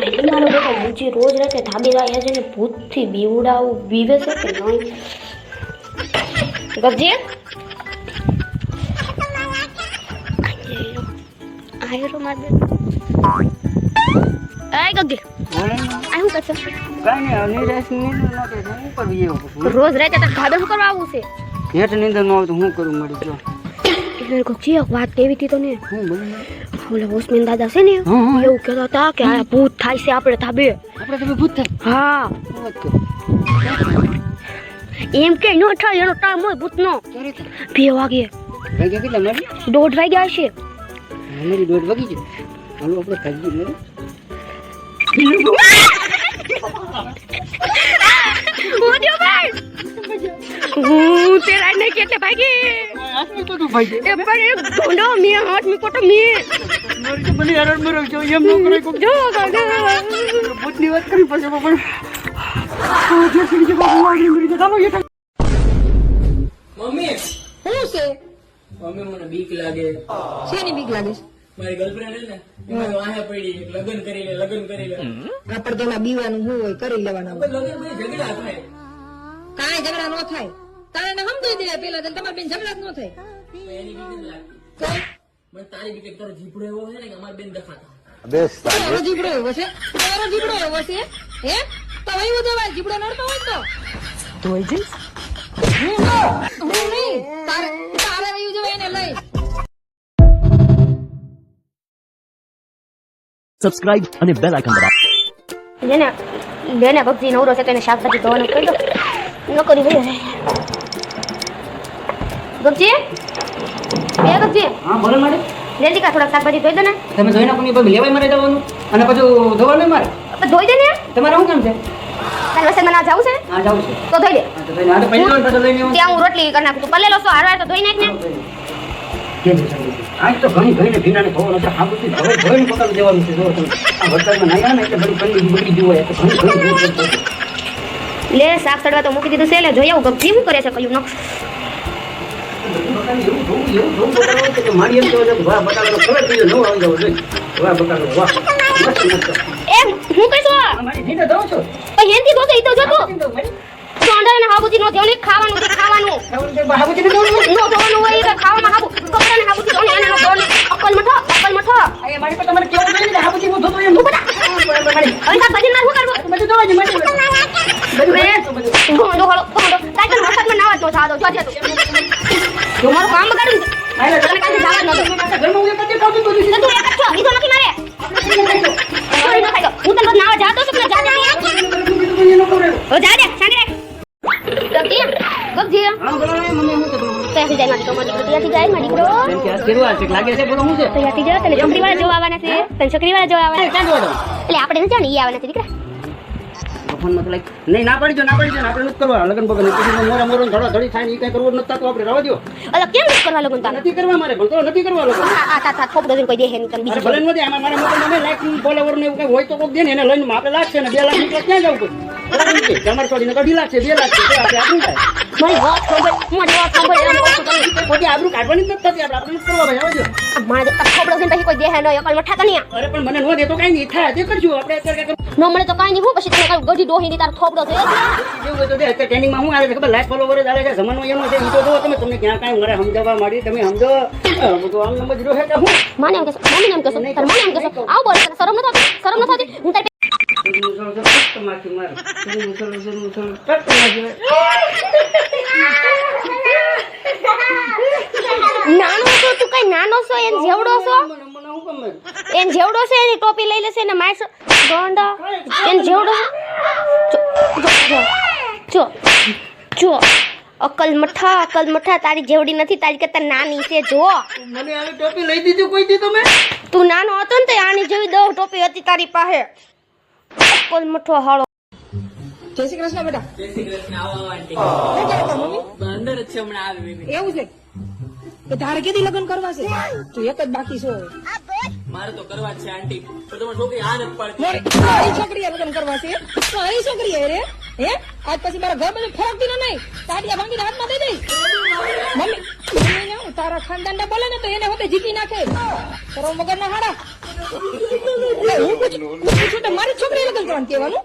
મારો બેટો ઊંચી રોજ રાતે ધાબી રહ્યા છે ને ભૂતથી બીવડાવું બીવે છે કે નહીં? ગજે આયરો માર આય ગપજી. આ શું કરશે કાંઈ નહીં નિરાશ નીંદર ન તો હું કરવી એવું? રોજ રાતે તારે ધાબે શું કરવા આવું છે? હેઠ નીંદર ન આવે તો હું કરું મળી જો. એટલે કોક એક વાત કેવી હતી તને? ઓલે હોસ્મેન દાદા છે ને. એવું કહેતા હતા કે આ ભૂત થાય છે આપણે થાબે આપણે તમે ભૂત થાય? હા. એમ કે નો થાય એનો ટાઈમ હોય ભૂતનો. બે વાગે. વાગ્યા કેટલા મારી દોઢ વાગ્યા હશે. મારી દોઢ વાગી છે હાલો આપણે ઓડિયો ભાઈ હું તેરા ને કેટલે ભાગી? આટલું તો ભાઈ એ પણ એક ઢોંડો મે હાથ કોટો મે મારી તો બની હેરાન મરો છો એમ ન કરે કોઈ જો ભૂતની વાત કરી પછી પણ જે સીડી જે બાબુ વાગી મરી ગયા ચાલો મમ્મી શું છે મમ્મી મને બીક લાગે શેની બીક લાગે મારી ગર્લફ્રેન્ડ છે ને એમાં વાહે પડી લગ્ન કરી લે લગ્ન કરી લે આપણે તેમાં બીવાનું હોય કરી લેવાના હોય. પછી ઝઘડા થાય કાંઈ ઝઘડા ન થાય તારે એને સમજાઈ દે. પેલા તો તમારે બેન ઝઘડા જ ન થાય. એની બીક લાગતી મને તારી બીક તારો જીપડો એવો છે ને કે અમારી બેન દખાતા. તમારો જીબડો એવો છે. તમારો જીબડો એવો છે. હે? તો વયું. જવાય જીબડો નડતો હોય તો. ધોઈ જઈશ હું હું નહીં. તારે તારે વયું જવાય એને લઈ. સબસ્ક્રાઇબ અને બેલ આઇકન દબાવો. જેને જેને ભક્તિ નવરો છે તેને શાકભાજી ધોવાનું કહી દો. ન કરી ભાઈ ગપજી બે ગપજી હા બોલો મારે. જલ્દી કા થોડા શાકભાજી ધોઈ દો ને. તમે ધોઈ નાખો ને પછી લેવાય મારે જવાનું. અને પછી ધોવાનું મારે? ધોઈ દે ને. તમારે શું કામ છે? તારે વસેમાં ના જવું છે? હા જાઉં છું. તો ધોઈ દે. હા તો ભાઈ આ પહેલી વાર પાછો લઈને આવું. ત્યાં હું રોટલી કરી નાખું તું હારવાર તો ધોઈ નાખ ને. કેમ છે સાહેબ? આજ તો ઘણી ઘણી ભીનાને ધોવાનું છે. આ બધું ધોઈ ધોઈને પોતાનું દેવાનું છે. જુઓ આ વરસાદમાં નાહ્યા ને એટલે બધી પંડી બગડી ગયું હોય. તો ઘણી ઘણી ધોઈ ધોઈ ધોઈ. લે શાક સડવા તો મૂકી દીધું છે. એટલે જોઈ આવું. ગપજી શું કરે છે? કયું નખ ખાવાનું. ખાવાનું. ખાવાનું. હાબુજી અક્કલ મઠો અક્કલ મઠો અહીંયા મારી પાસે તમારે કેવું જોઈએ ને, બાહાબુજી હું ધોતો એમ. તું બધા હવે તાર ભજન ના શું કરવું બધું તો વરસાદમાં નાવા જ નો જો છે તું જો મારું કામ બગાડ્યું મારે તને કાંઈ જવા ન દઉં. ઘરમાં હું એક જ બધું છે. તો તું એક જ છો. તો નથી મારે. ચોરી ન ખાઈ હું તને રોજ નાવા જાતો છું કે જા દે બધું બધું એનો ખબર. ઓ જા દે રાખ. ગપજી ગપજી હા, બોલો મમ્મી, હું તો બોલું. ત્યાંથી જાય મારી ત્યાંથી મારી દીકરો છે? લાગે છે, બોલો, શું છે? ત્યાંથી જાય તને છોકરી વાળા જોવા આવવાના છે. તને છોકરી વાળા જોવા આવવાના ક્યાં એટલે આપણે નથી ઈ આવવાના છે દીકરા. ફોનમાં તો લાઈક નહીં ના પાડી દો ના પાડી દો આપણે નથી કરવા. લગન બગન પછી મોરા મોરો ધડા ધડી થાય ને ઈ કઈ કરવું નથી તો આપણે રવા દો અલ કેમ નથી કરવા લગન તા નથી કરવા મારે પણ તો નથી કરવા લગન. આ આ તા તા થોપડો જોઈને કોઈ નહીં તને અરે બીજી ભલે નથી આમાં મારા મોબાઈલમાં લાઈક ફોલોવર ને એવું કઈ હોય તો કોક દે ને એને લઈને આપણે લાગશે ને બે લાખ નીકળે ક્યાં જવું પડે તમારે તો અઢી લાખ છે બે લાખ છે આપણે થાય વાત સાંભળ મારી વાત સાંભળ એમ છું તને ખોટી આબરૂ કાઢવાની જ નથી આપણે આપણે કરવા ભાઈ આવજો મારે થોપડો જોઈને પછી કોઈ દેહે નહીં અકલ મઠા તો નહીં અરે પણ મને નો દે તો નહીં થાય તે કરશું આપણે અત્યારે ન મળે તો કાંઈ કાંઈ ની છે. છે ખબર છે છે તમે કાંઈ સમજાવવા માંડી તમે સમજો છે માને એમ મને કે આવતી હું તારી નાનો છો તું કઈ નાનો છો? એન જેવડો છો? એન જેવડો છે એની ટોપી લઈ લેશે ને મારશો? ગોંડો? એન જેવડો જો જો જો અકલ મઠા અકલ મઠા તારી જેવડી નથી તારી કરતા નાની છે જો. મને આવી ટોપી લઈ દીધી કોઈ દી તમે? તું નાનો હતો ને તો આની જેવી દો ટોપી હતી તારી પાસે. અકલ મઠો હાળો. જય શ્રી કૃષ્ણ બેટા. જય શ્રી કૃષ્ણ આવો આંટી. શું કરે તાર મમ્મી? અંદર જ છે હમણાં આવી બેબી એવું છે? કે તારે કેદી લગ્ન કરવા છે? તું એક જ બાકી છો મારે તો કરવા છે આંટી. પણ તમારી છોકરી આ નથી પાડતી. મારી મારી લગ્ન કરવા છે. મારી છોકરીએ રે હે? આજ પછી મારા ઘર બધું ફરકતી ન નહીં. તાડિયા ભાંગીને હાથમાં દઈ દઈશ. મમ્મી મમ્મીને હું તારા બોલે ને તો એને હોતે જીતી નાખે. તારો મગર ના હાડા હું પૂછું? તો મારી છોકરી લગ્ન કરવાનું કહેવાનું?